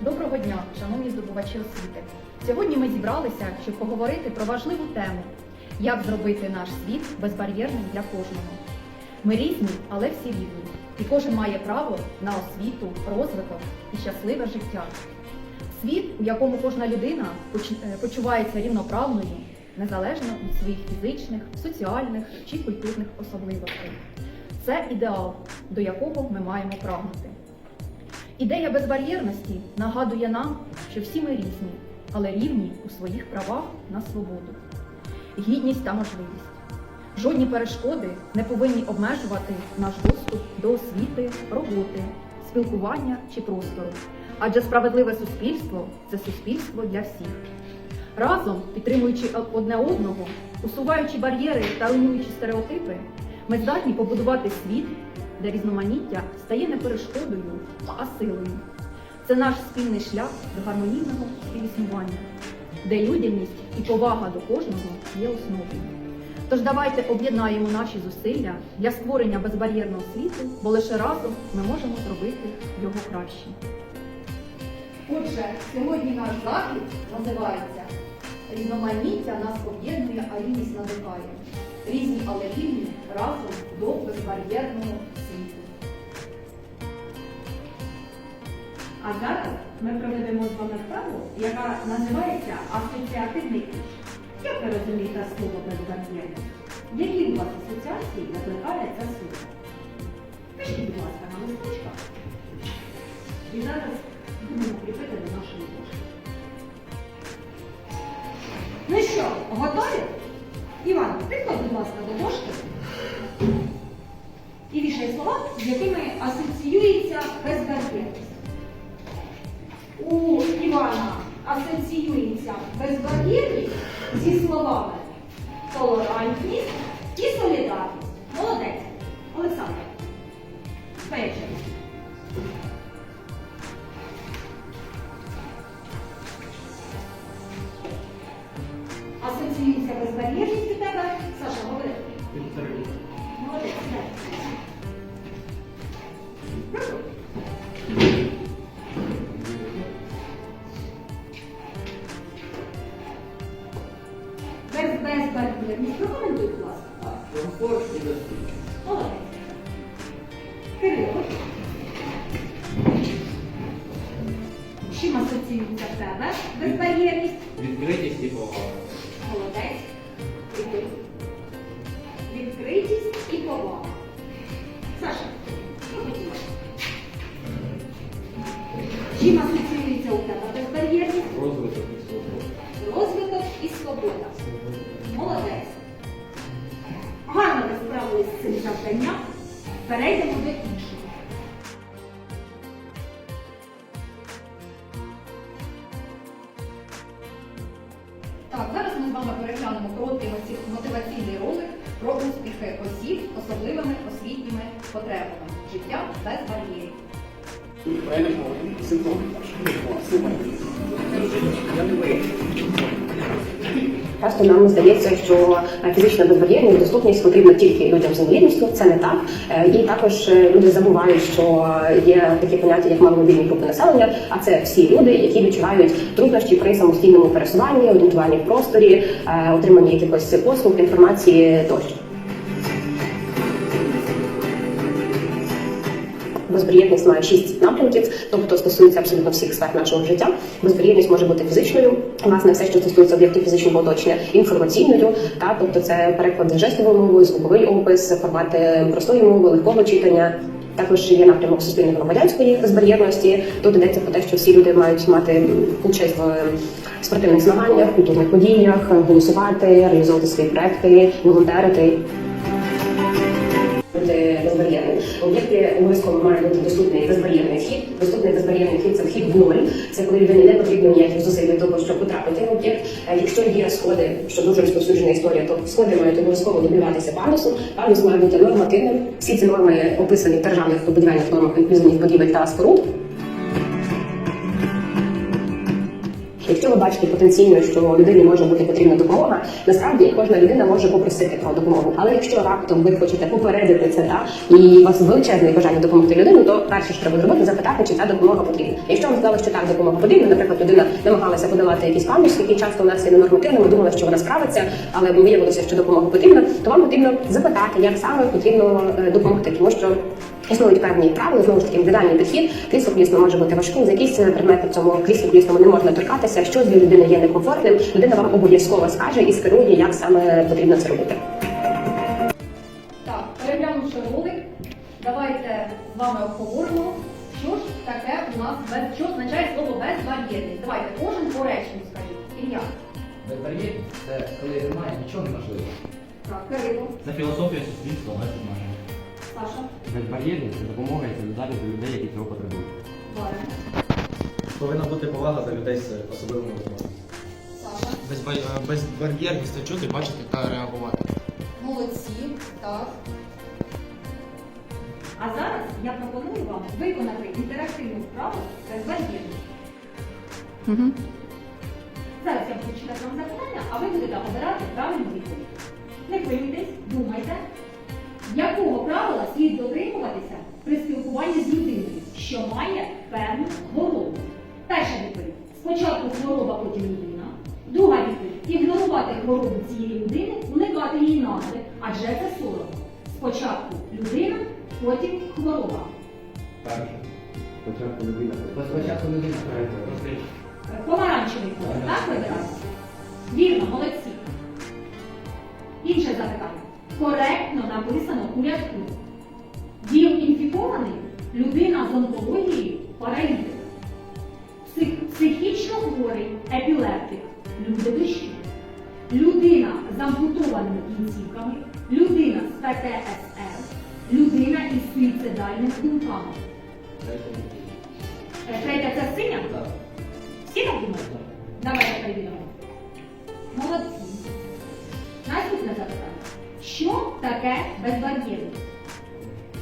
Доброго дня, шановні здобувачі освіти. Сьогодні ми зібралися, щоб поговорити про важливу тему, як зробити наш світ безбар'єрним для кожного. Ми різні, але всі рівні, і кожен має право на освіту, розвиток і щасливе життя. Світ, у якому кожна людина е, почувається рівноправною, незалежно від своїх фізичних, соціальних чи культурних особливостей. Це ідеал, до якого ми маємо прагнути. Ідея безбар'єрності нагадує нам, що всі ми різні, але рівні у своїх правах на свободу, гідність та можливість. Жодні перешкоди не повинні обмежувати наш доступ до освіти, роботи, спілкування чи простору. Адже справедливе суспільство це суспільство для всіх. Разом, підтримуючи одне одного, усуваючи бар'єри та руйнуючи стереотипи, ми здатні побудувати світ, де різноманіття стає не перешкодою, а силою. Це наш спільний шлях до гармонійного співіснування, де людяність і повага до кожного є основою. Тож давайте об'єднаємо наші зусилля для створення безбар'єрного світу, бо лише разом ми можемо зробити його кращим. Отже, сьогодні наш захід називається Різноманіття нас об'єднує, а різність надихає. Різні, але рівні разом до безбар'єрного світу. А зараз ми проведемо з вами вправу, яка називається асоціативний ключ. Як ви розумієте слово безбар'єрність? Які у вас асоціації викликає це слово? Пишіть, будь ласка, на листочках. І зараз будемо кріпити до нашої дошки. Ну що, готові? Іван, підходь, будь ласка, до дошки. І вішай слова, з якими асоціюється безбар'єрність. У Івана асоціюється безбар'єрність зі словами толерантність і солідарність. Комфорт і. Молодець. Кирило. Чим асоціюється в тебе безбар'єрність? Відкритість і повага. Молодець. Відкритість і повага. Цим завданням. Перейдемо до іншого. Так, зараз ми з вами переглянемо короткий мотив- мотиваційний ролик про успіхи осіб з особливими освітніми потребами. Життя без бар'єрів. Часто нам здається, що фізична безбар'єрність доступність потрібна тільки людям з інвалідністю. Це не так. Е, І також е, люди забувають, що є такі поняття, як маломобільні групи населення, а це всі люди, які відчувають труднощі при самостійному пересуванні, орієнтуванні в просторі, е, отриманні якихось послуг, інформації тощо. Безбар'єрність має шість напрямків, тобто стосується абсолютно всіх сфер нашого життя. Безбар'єрність може бути фізичною, власне, все, що стосується об'єктів фізичного оточення, інформаційною, та тобто це переклади жестовою мовою, звуковий опис, формати простої мови, легкого читання. Також є напрямок суспільної громадянської безбар'єрності. Тут йдеться про те, що всі люди мають мати участь в спортивних змаганнях, культурних подіях, голосувати, реалізовувати свої проекти, волонтерити обов'язково має бути доступний безбар'єрний вхід. Доступний безбар'єрний вхід це вхід в ноль. Це коли людині не потрібно ніяких зусиль для того, щоб потрапити в об'єкт. Е, Якщо є сходи, що дуже розповсюджена історія, то сходи мають обов'язково добиватися пандусу. Пандус має бути нормативним. Всі ці норми описані в державних будівельних нормах інклюзивних будівель та споруд. Якщо ви бачите потенційно, що людині може бути потрібна допомога, насправді кожна людина може попросити про допомогу. Але якщо раптом ви хочете попередити це та і у вас величезне бажання допомогти людині, то перше, що треба зробити, запитати, чи ця допомога потрібна. Якщо вам сказали, що так допомога потрібна, наприклад, людина намагалася подавати якісь пам'ять, які часто у нас є ненормативними, думала, що вона справиться, але виявилося, що допомога потрібна, то вам потрібно запитати, як саме потрібно е, допомогти, тому що. Існують певні правила, знову ж таки індивідуальний підхід. Крісло колісно може бути важким, за якісь предмети в цьому кріслі колісному не можна торкатися. Що для людини є некомфортним, людина вам обов'язково скаже і скерує, як саме потрібно це робити. Так, переглянувши ролик, давайте з вами обговоримо, що ж таке у нас без що означає слово безбар'єрність. Давайте кожен по реченню скажіть. Ілля. Безбар'єрність це коли немає нічого неможливо. Так, Кирило. Це філософія суспільства, обмежень. Саша. Безбар'єрність це допомога і солідарність до людей, які цього потребують. Варя. Повинна бути повага до людей з особливими вимогами. Саша. Безбар- е, Безбар'єрність це чути, бачити та реагувати. Молодці. Так. А зараз я пропоную вам виконати інтерактивну вправу безбар'єрність. Угу. Зараз я буду читати вам запитання, а ви будете обирати правильну відповідь. Не хвилюйтесь, думайте, якого правила слід дотримуватися при спілкуванні з людиною, що має певну хворобу. Перша відповідь. Спочатку хвороба, потім людина. Друга відповідь ігнорувати хворобу цієї людини, уникати її назви, адже це соромно. Спочатку людина, потім хвороба. Спочатку людина. Спочатку людина. Помаранчевий колір, так вибираємо? Вірно, молодці. Написано у рядку. Він інфікований людина з онкологією паралітик. Псих- психічно хворий епілептик, люди дощі. Людина з ампутованими кінцівками, людина з ПТСР, людина із суїцидальними думками. Третя це синя? Так. Всі так думають? Давайте перевіримо. Молодці. Що таке безбар'єрність?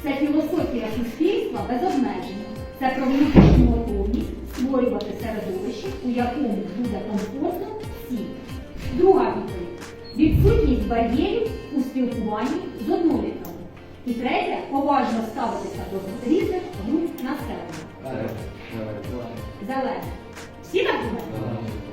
Це філософія суспільства без обмежень. Це про внутрішню готовність створювати середовище, у якому буде комфортно всім. Друга відповідь. Відсутність бар'єрів у спілкуванні з однолітками. І третє поважно ставитися до різних груп населення. Так. Зелене. Всі так думають?